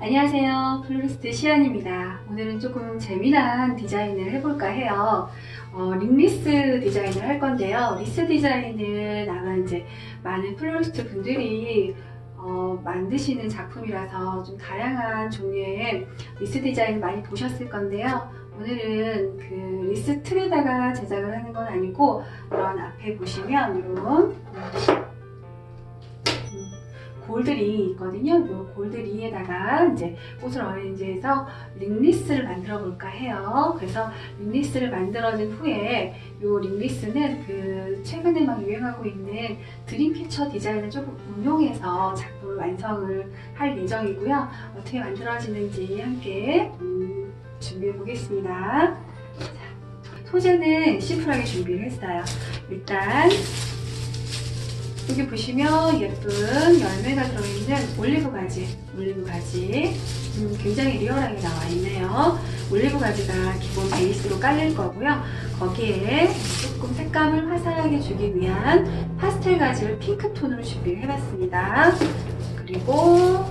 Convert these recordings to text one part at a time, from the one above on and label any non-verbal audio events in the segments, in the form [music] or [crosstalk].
안녕하세요. 플로리스트 시안입니다. 오늘은 조금 재미난 디자인을 해볼까 해요. 어, 링리스 디자인을 할 건데요. 리스 디자인은 아마 이제 많은 플로리스트 분들이 어, 만드시는 작품이라서 좀 다양한 종류의 리스 디자인을 많이 보셨을 건데요. 오늘은 그 리스 틀에다가 제작을 하는 건 아니고 이런 앞에 보시면 이런 골드리 있거든요. 이 골드리에다가 이제 꽃을 어레인지해서 링리스를 만들어 볼까 해요. 그래서 링리스를 만들어진 후에 이 링리스는 그 최근에 막 유행하고 있는 드림캐쳐 디자인을 조금 응용해서 작품을 완성을 할 예정이고요. 어떻게 만들어지는지 함께 음, 준비해 보겠습니다. 자, 소재는 심플하게 준비를 했어요. 일단 여기 보시면 예쁜 열매가 들어있는 올리브 가지, 올리브 가지. 음, 굉장히 리얼하게 나와 있네요. 올리브 가지가 기본 베이스로 깔릴 거고요. 거기에 조금 색감을 화사하게 주기 위한 파스텔 가지를 핑크 톤으로 준비를 해봤습니다. 그리고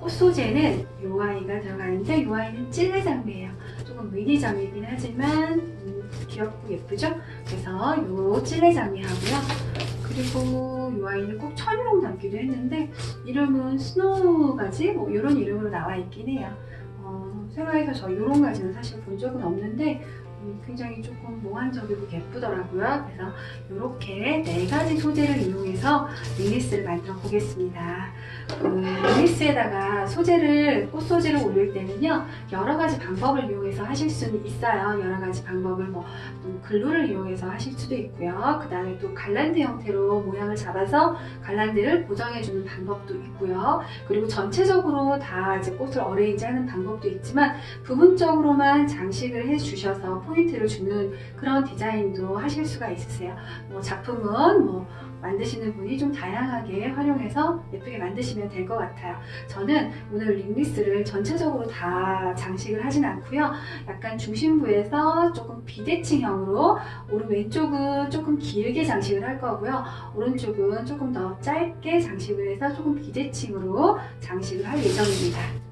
꽃 소재는 요 아이가 들어가는데 요 아이는 찔레 장미예요. 조금 미니 장미이긴 하지만 음, 귀엽고 예쁘죠? 그래서 요 찔레 장미 하고요. 그리고 이 아이는 꼭 천룡 담기도 했는데 이름은 스노우 가지 뭐 이런 이름으로 나와 있긴 해요. 어, 생활에서 저 이런 가지는 사실 본 적은 없는데 음, 굉장히 조금 몽환적이고 예쁘더라고요. 그래서 이렇게 네 가지 소재를 이용해서 릴리스를 만들어 보겠습니다. 그 릴리스에다가 소재를 꽃 소재를 올릴 때는요 여러 가지 방법을 이용해서 하실 수는 있어요. 여러 가지 방법을 뭐 음, 글루를 이용해서 하실 수도 있고요. 그 다음에 또 갈란드 형태로 모양을 잡아서 갈란드를 고정해주는 방법도 있고요. 그리고 전체적으로 다 이제 꽃을 어레인지하는 방법도 있지만 부분적으로만 장식을 해주셔서 포 인트를 주는 그런 디자인도 하실 수가 있으세요. 뭐 작품은 뭐 만드시는 분이 좀 다양하게 활용해서 예쁘게 만드시면 될 것 같아요. 저는 오늘 링리스를 전체적으로 다 장식을 하진 않고요. 약간 중심부에서 조금 비대칭형으로 오른 왼쪽은 조금 길게 장식을 할 거고요. 오른쪽은 조금 더 짧게 장식을 해서 조금 비대칭으로 장식을 할 예정입니다.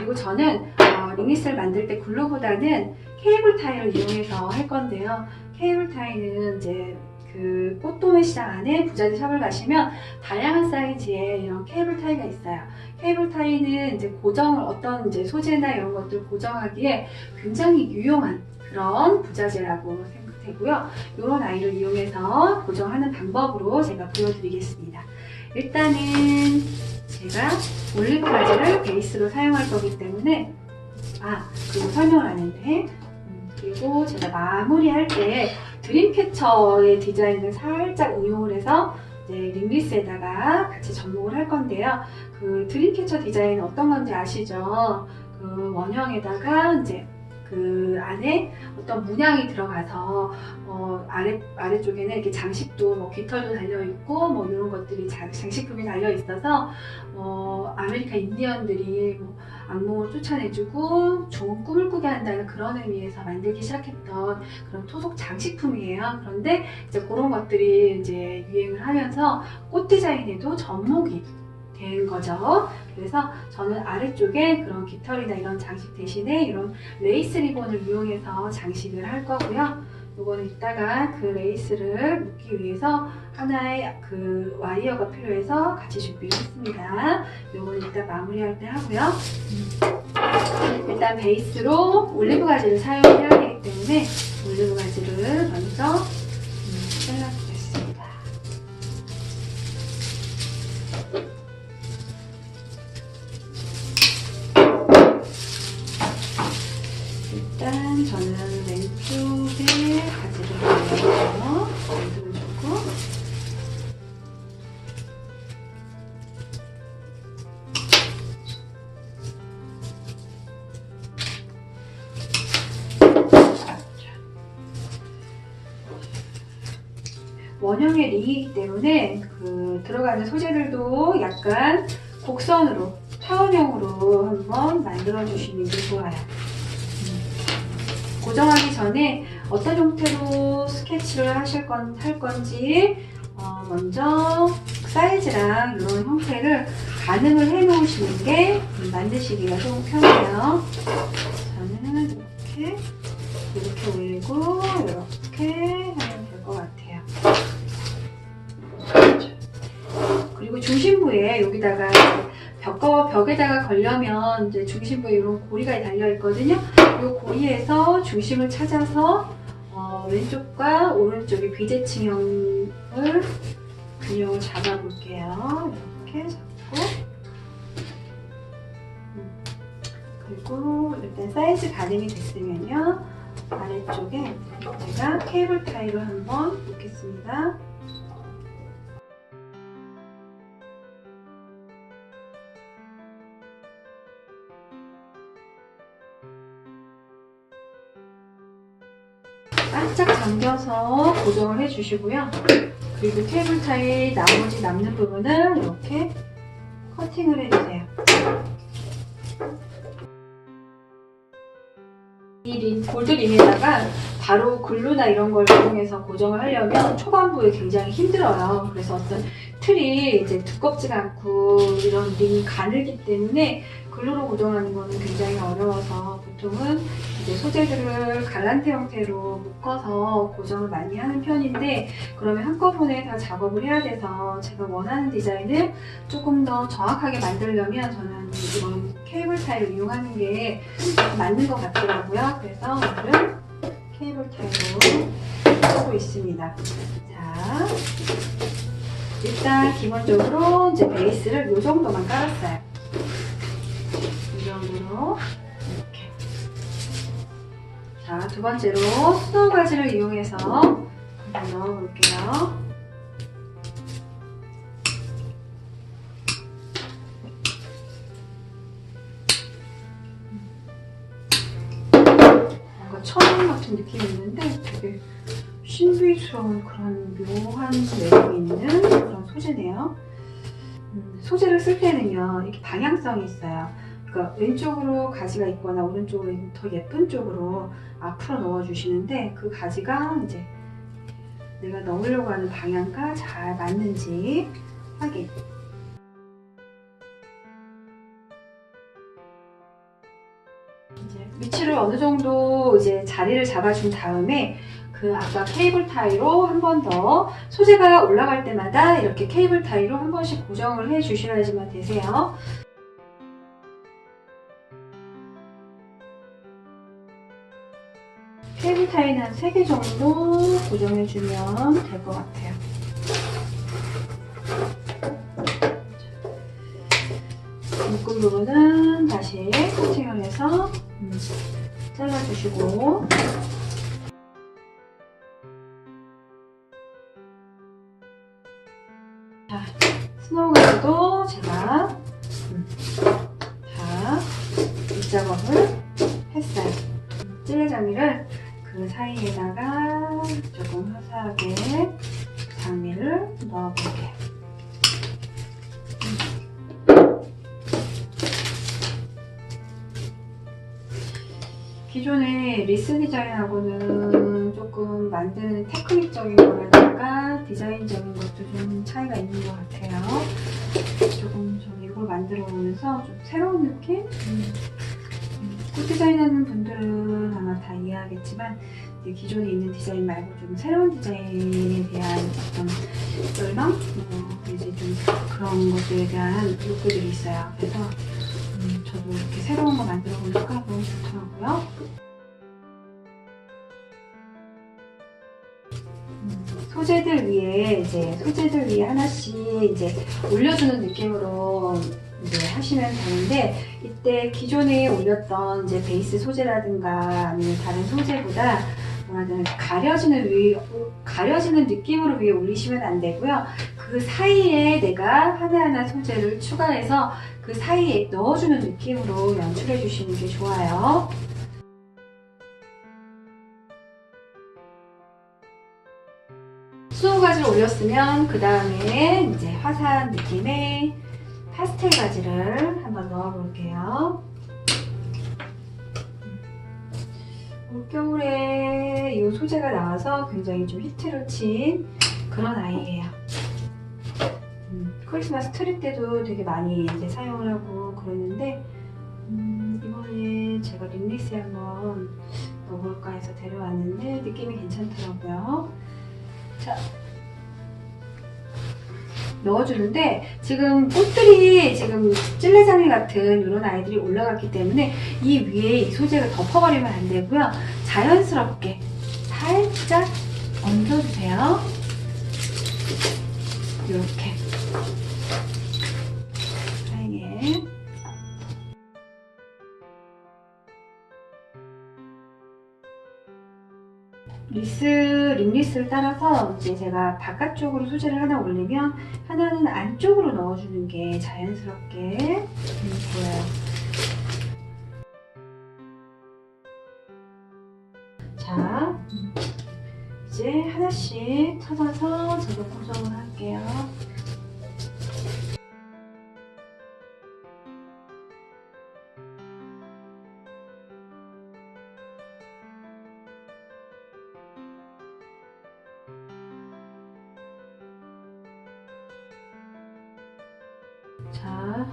자, 그리고 저는 어, 링리스를 만들 때 글루보다는 케이블 타이를 이용해서 할 건데요. 케이블 타이는 이제 그 꽃도매 시장 안에 부자재 샵을 가시면 다양한 사이즈의 이런 케이블 타이가 있어요. 케이블 타이는 이제 고정을 어떤 이제 소재나 이런 것들 고정하기에 굉장히 유용한 그런 부자재라고 생각되고요. 이런 아이를 이용해서 고정하는 방법으로 제가 보여드리겠습니다. 일단은 제가 올리브 가지를 베이스로 사용할 거기 때문에 아 그리고 설명을 안 했네. 음, 그리고 제가 마무리할 때 드림캐쳐의 디자인을 살짝 응용을 해서 이제 링리스에다가 같이 접목을 할 건데요. 그 드림캐쳐 디자인 어떤 건지 아시죠? 그 원형에다가 이제 그 안에 어떤 문양이 들어가서 어 아래 아래쪽에는 이렇게 장식도 뭐 깃털도 달려 있고 뭐 이런 것들이 장, 장식품이 달려 있어서 어 아메리카 인디언들이 뭐 악몽을 쫓아내주고 좋은 꿈을 꾸게 한다는 그런 의미에서 만들기 시작했던 그런 토속 장식품이에요. 그런데 이제 그런 것들이 이제 유행을 하면서 꽃 디자인에도 접목이 된 거죠. 그래서 저는 아래쪽에 그런 깃털이나 이런 장식 대신에 이런 레이스 리본을 이용해서 장식을 할 거고요. 요거는 이따가 그 레이스를 묶기 위해서 하나의 그 와이어가 필요해서 같이 준비를 했습니다. 요거는 이따 마무리할 때 하고요. 음. 일단 베이스로 올리브 가지를 사용해야 하기 때문에 올리브 가지를 먼저 원형의 링이기 때문에 그 들어가는 소재들도 약간 곡선으로 타원형으로 한번 만들어 주시는 게 좋아요. 음. 고정하기 전에 어떤 형태로 스케치를 하실 건, 할 건지 어, 먼저 사이즈랑 이런 형태를 가늠을 해 놓으시는 게 만드시기가 좀 편해요. 저는 이렇게 이렇게 올리고 이렇게 중심부에 여기다가 벽과 벽에다가 걸려면 이제 중심부에 이런 고리가 달려 있거든요. 이 고리에서 중심을 찾아서 어, 왼쪽과 오른쪽의 비대칭형을 균형을 잡아볼게요. 이렇게 잡고 음. 그리고 일단 사이즈 가늠이 됐으면요. 아래쪽에 제가 케이블 타이를 한번 놓겠습니다. 바짝 잠겨서 고정을 해주시고요. 그리고 케이블 타이 나머지 남는 부분을 이렇게 커팅을 해주세요. 이 린, 골드 린에다가 바로 글루나 이런 걸 이용해서 고정을 하려면 초반부에 굉장히 힘들어요. 그래서 어떤 틀이 이제 두껍지가 않고 이런 링이 가늘기 때문에 글루로 고정하는 거는 굉장히 어려워서 보통은 이제 소재들을 갈란테 형태로 묶어서 고정을 많이 하는 편인데 그러면 한꺼번에 다 작업을 해야 돼서 제가 원하는 디자인을 조금 더 정확하게 만들려면 저는 이런 케이블 타일을 이용하는 게 맞는 것 같더라고요. 그래서 오늘은 케이블 타일로 쓰고 있습니다. 자, 일단 기본적으로 이제 베이스를 이 정도만 깔았어요. 이 정도로 이렇게. 자, 두 번째로 스노우 가지를 이용해서 한번 넣어볼게요. 뭔가 천연 같은 느낌이 있는데 되게 신비스러운 그런 묘한 매력이 있는 그런 소재네요. 음, 소재를 쓸 때는요, 이렇게 방향성이 있어요. 그러니까 왼쪽으로 가지가 있거나 오른쪽으로 더 예쁜 쪽으로 앞으로 넣어주시는데 그 가지가 이제 내가 넣으려고 하는 방향과 잘 맞는지 확인. 이제 위치를 어느 정도 이제 자리를 잡아준 다음에 그 아까 케이블 타이로 한 번 더 소재가 올라갈 때마다 이렇게 케이블 타이로 한 번씩 고정을 해 주셔야지만 되세요. 케이블 타이는 한 3개 정도 고정해 주면 될 것 같아요. 묶은 부분은 다시 커팅을 해서 음, 잘라주시고 사이에다가 조금 화사하게 장미를 넣어볼게요. 기존의 리스 디자인하고는 조금 만드는 테크닉적인 거라든가 디자인적인 것도 좀 차이가 있는 것 같아요. 조금 좀 이걸 만들어 보면서 좀 새로운 느낌? 음. 음, 꽃 디자인하는 분들은 아마 다 이해하겠지만 기존에 있는 디자인 말고 좀 새로운 디자인에 대한 어떤 열망? 뭐 이제 좀 그런 것들에 대한 욕구들이 있어요. 그래서 음, 저도 이렇게 새로운 거 만들어 보니까 너무 좋더라고요. 음, 소재들 위에 이제 소재들 위에 하나씩 이제 올려주는 느낌으로 이제 하시면 되는데 이때 기존에 올렸던 이제 베이스 소재라든가 아니면 다른 소재보다 뭐라 해야 되나 가려지는 위 가려지는 느낌으로 위에 올리시면 안 되고요. 그 사이에 내가 하나하나 소재를 추가해서 그 사이에 넣어주는 느낌으로 연출해 주시는 게 좋아요. 수호 가지를 올렸으면 그 다음에 이제 화사한 느낌의 파스텔 가지를 한번 넣어 볼게요. 올겨울에 이 소재가 나와서 굉장히 좀 히트를 친 그런 아이예요. 음, 크리스마스 트리 때도 되게 많이 이제 사용을 하고 그랬는데 음, 이번에 제가 립리스에 한번 넣어볼까 해서 데려왔는데 느낌이 괜찮더라고요. 자, 넣어주는데 지금 꽃들이 지금 찔레장미 같은 이런 아이들이 올라갔기 때문에 이 위에 이 소재를 덮어버리면 안 되고요. 자연스럽게 살짝 얹어주세요. 이렇게 리스, 립리스를 따라서 이제 제가 바깥쪽으로 소재를 하나 올리면 하나는 안쪽으로 넣어주는 게 자연스럽게 음, 보여요. 자, 음, 이제 하나씩 찾아서 제가 고정을 할게요. 자,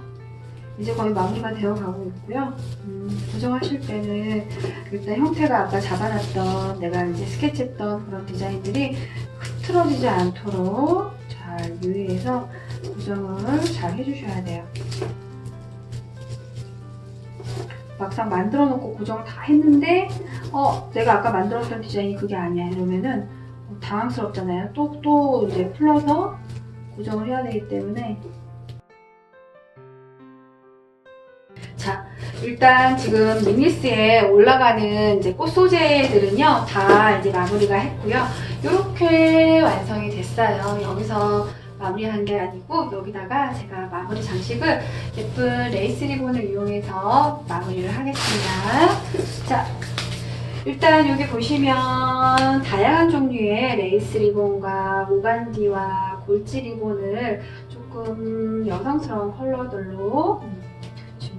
이제 거의 마무리가 되어 가고 있고요. 음, 고정하실 때는 일단 형태가 아까 잡아놨던 내가 이제 스케치했던 그런 디자인들이 흐트러지지 않도록 잘 유의해서 고정을 잘 해주셔야 돼요. 막상 만들어 놓고 고정을 다 했는데 어 내가 아까 만들었던 디자인이 그게 아니야 이러면은 당황스럽잖아요. 또 또 이제 풀러서 고정을 해야 되기 때문에 일단 지금 미니스에 올라가는 이제 꽃 소재들은요, 다 이제 마무리가 했고요. 이렇게 완성이 됐어요. 여기서 마무리한 게 아니고, 여기다가 제가 마무리 장식을 예쁜 레이스 리본을 이용해서 마무리를 하겠습니다. 자, 일단 여기 보시면 다양한 종류의 레이스 리본과 모간디와 골지 리본을 조금 여성스러운 컬러들로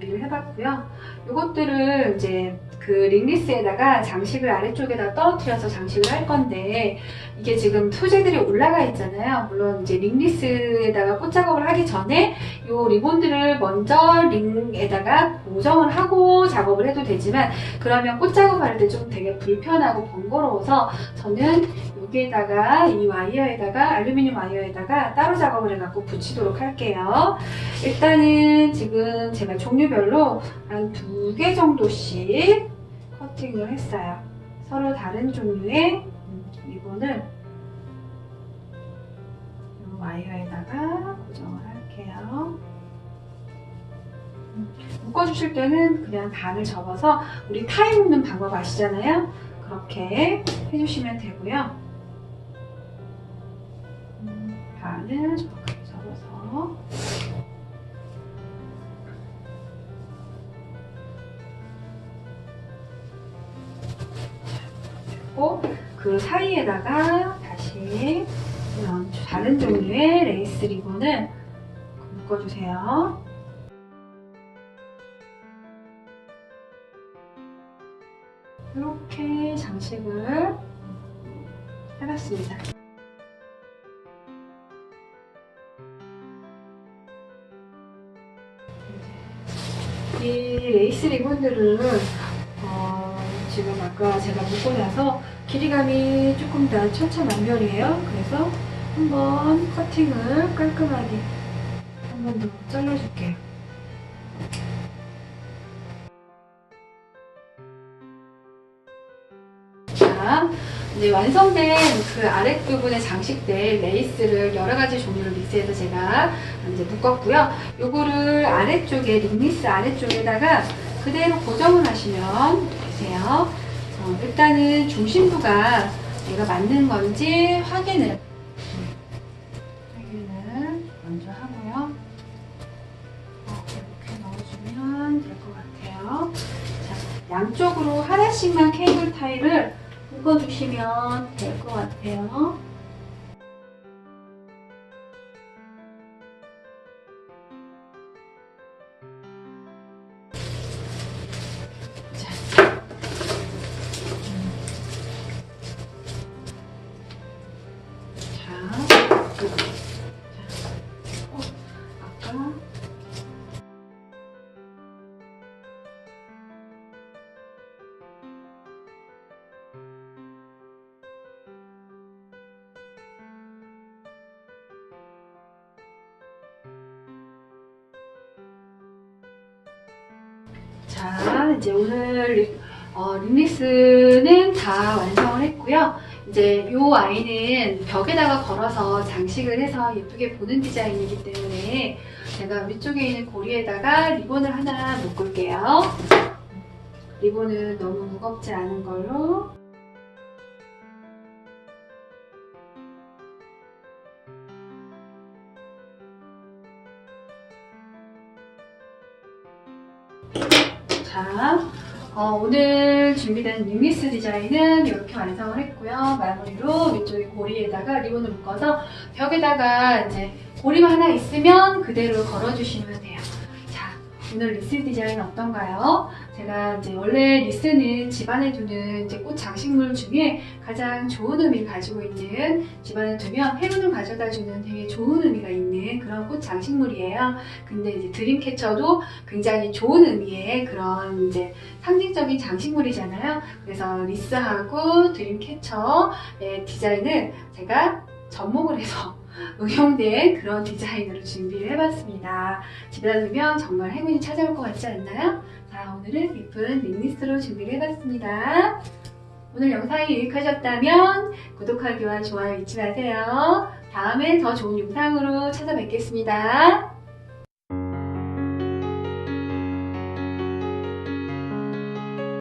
준비를 해봤고요. 이것들을 이제 그 링리스에다가 장식을 아래쪽에다 떨어뜨려서 장식을 할 건데 이게 지금 소재들이 올라가 있잖아요. 물론 이제 링리스에다가 꽃 작업을 하기 전에 이 리본들을 먼저 링에다가 고정을 하고 작업을 해도 되지만 그러면 꽃 작업할 때 좀 되게 불편하고 번거로워서 저는 여기에다가 이 와이어에다가 알루미늄 와이어에다가 따로 작업을 해갖고 붙이도록 할게요. 일단은 지금 제가 종류별로 한 두 개 정도씩 커팅을 했어요. 서로 다른 종류의 리본을 이 와이어에다가 고정을 할게요. 음, 묶어주실 때는 그냥 반을 접어서 우리 타이 묶는 방법 아시잖아요? 그렇게 해주시면 되고요. 반을 정확하게 접어서 그리고 그 사이에다가 다시 이런 다른 종류의 레이스 리본을 묶어주세요. 이렇게 장식을 해봤습니다. 레이스 리본들은 어, 지금 아까 제가 묶고 나서 길이감이 조금 더 천차만별이에요. 그래서 한번 커팅을 깔끔하게 한 번 더 잘라줄게요. 자, 이제 완성된 그 아랫 부분에 장식될 레이스를 여러 가지 종류를 믹스해서 제가 이제 묶었고요. 요거를 아래쪽에, 립리스 아래쪽에다가 그대로 고정을 하시면 되세요. 어, 일단은 중심부가 내가 맞는 건지 확인을 확인을 먼저 하고요. 어, 이렇게 넣어주면 될 것 같아요. 자, 양쪽으로 하나씩만 케이블 타일을 묶어주시면 될 것 같아요. 자, 이제 오늘 리- 어, 립리스는 다 완성을 했고요. 이제 이 아이는 벽에다가 걸어서 장식을 해서 예쁘게 보는 디자인이기 때문에 제가 위쪽에 있는 고리에다가 리본을 하나 묶을게요. 리본은 너무 무겁지 않은 걸로. 자, 어, 오늘 준비된 닉리스 디자인은 이렇게 완성을 했고요. 마무리로 위쪽에 고리에다가 리본을 묶어서 벽에다가 이제 고리만 하나 있으면 그대로 걸어주시면 돼요. 자, 오늘 리스 디자인 어떤가요? 제가 이제 원래 리스는 집안에 두는 이제 꽃 장식물 중에 가장 좋은 의미를 가지고 있는 집안에 두면 행운을 가져다 주는 되게 좋은 의미가 있는 그런 꽃 장식물이에요. 근데 이제 드림캐쳐도 굉장히 좋은 의미의 그런 이제 상징적인 장식물이잖아요. 그래서 리스하고 드림캐쳐의 디자인을 제가 접목을 해서 [laughs] 응용된 그런 디자인으로 준비를 해봤습니다. 집에다 두면 정말 행운이 찾아올 것 같지 않나요? 자, 오늘은 예쁜 링리스로 준비를 해봤습니다. 오늘 영상이 유익하셨다면 구독하기와 좋아요 잊지 마세요. 다음에 더 좋은 영상으로 찾아뵙겠습니다.